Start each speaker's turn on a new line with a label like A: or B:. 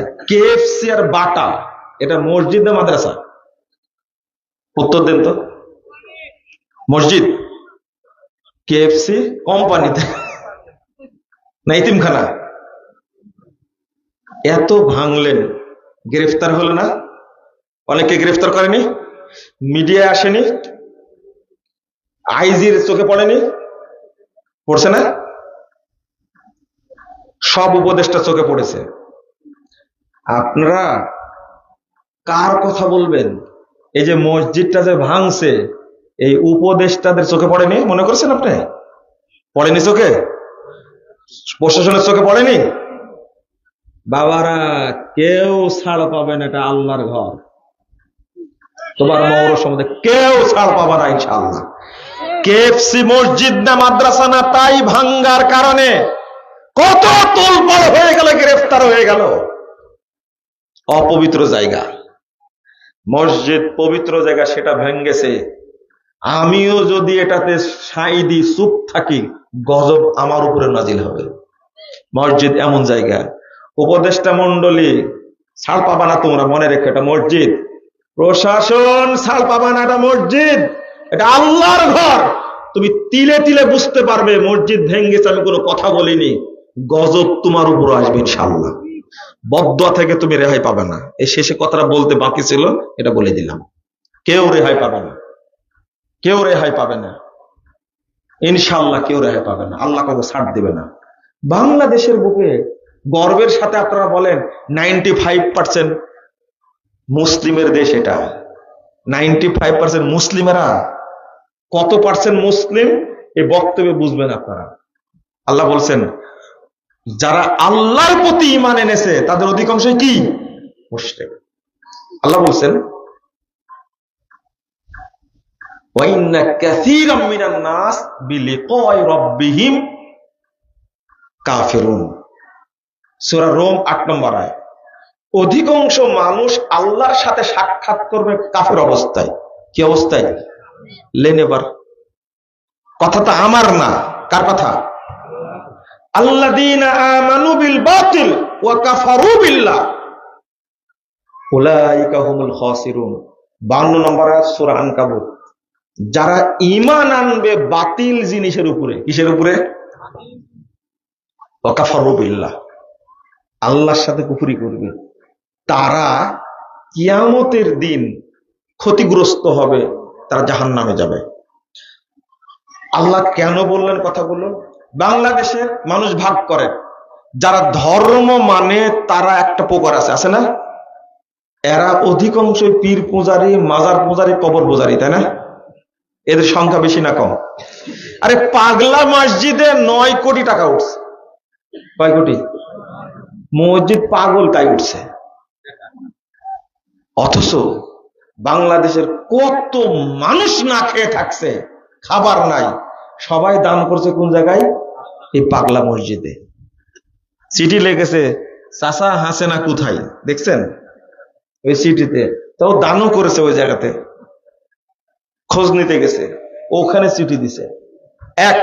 A: KFC আর বাটা, এটা মসজিদ না মাদ্রাসা? উত্তর দেন তো। মসজিদ। কেএফসি কোম্পানিতে। না, ইতিমখানা। এত ভাঙলেন। গ্রেফতার হলো না? অনেকে গ্রেফতার করেনি? মিডিয়ায় আসেনি? আইজির চোখে পড়েনি? পড়ছে না? সব উপদেষ্টা চোখে পড়েছে। আপনারা কার কথা বলবেন? এই যে মসজিদটা যে ভাঙছে, এই উপদেষ্টাদের চোখে পড়েনি? মনে করছেন আপনি? পড়েনি চোখে? প্রশাসনের চোখে পড়েনি? বাবারা, কেউ ছাড় পাবেন এটা আল্লাহর ঘর। তোমার মৌর সম্বন্ধে কেউ ছাড় পাবে না, ইনশাআল্লাহ। কেএফসি মসজিদ না মাদ্রাসা না, তাই ভাঙ্গার কারণে কত তোলপাড় হয়ে গেল, গ্রেফতার হয়ে গেল। অপবিত্র জায়গা। মসজিদ পবিত্র জায়গা, সেটা ভেঙ্গেছে। আমিও যদি এটাতে সাইদি চুপ থাকি, গজব আমার উপরে নাজিল হবে। মসজিদ এমন জায়গা। উপদেষ্টা মন্ডলী ছাড় পাবা না তোমরা, মনে রেখো, এটা মসজিদ। প্রশাসন ছাড় পাবা না, এটা মসজিদ। এটা আল্লাহর ঘর। তুমি তিলে তিলে বুঝতে পারবে, মসজিদ ভেঙ্গেছে, আমি কোনো কথা বলিনি। গজব তোমার উপর আসবে ইনশাল্লাহ বদয়া থেকে তুমি রেহাই পাবে না। এই শেষে কথাটা বলতে বাকি ছিল, এটা বলে দিলাম। কেউ রেহাই পাবে না। কেউ রেহাই পাবে না। ইনশাল্লাহ কেউ রেহাই পাবে না। আল্লাহ কাউকে ছাড় দিবে না। বাংলাদেশের বুকে গর্বের সাথে আপনারা বলেন নাইনটি ফাইভ পার্সেন্ট মুসলিমের দেশ এটা। নাইনটি ফাইভ পার্সেন্ট মুসলিমেরা কত পার্সেন্ট মুসলিম? এই বক্তব্যে বুঝবেন আপনারা। আল্লাহ বলছেন যারা আল্লাহর প্রতি ইমান এনেছে তাদের অধিকাংশ কি? মুসলিম আল্লাহ বলছেন অধিকাংশ মানুষ আল্লাহর সাথে সাক্ষাৎ করবে কাফের অবস্থায়। কি অবস্থায়? লেন এবার কথা তো আমার না। কার কথা? বাতিল ওয়া কাফারু বিল্লাহ। উলাইকা হুমুল খাসিরুন। 52 নম্বর আয়াত, সূরা আনকাবুত। যারা ঈমান আনবে বাতিল জিনিসের উপরে, কিসের উপরে? ওয়া আল্লাহর সাথে কুফরি করবে। তারা কিয়ামতের দিন ক্ষতিগ্রস্ত হবে, তারা জাহান নামে যাবে। আল্লাহ কেন বললেন কথাগুলো? বাংলাদেশের মানুষ ভাগ করে। যারা ধর্ম মানে তারা একটা প্রকার আছে আছে না? এরা অধিকাংশ পীর পূজারি, মাজার পূজারি, কবর পূজারি, তাই না? এদের সংখ্যা বেশি না কম? আরে পাগলা মসজিদে নয় কোটি টাকা উঠছে। কয় কোটি? মসজিদ পাগল তাই উঠছে। অথচ বাংলাদেশের কত মানুষ না খেয়ে থাকছে, খাবার নাই। সবাই দান করছে কোন জায়গায়? এই পাগলা মসজিদে। চিঠি লেগেছে চাষা হাসে না কোথায়? দেখছেন? ওই সিটিতে তাও দানও করেছে ওই জায়গাতে। খোঁজ নিতে গেছে। ওখানে চিঠি দিছে। এক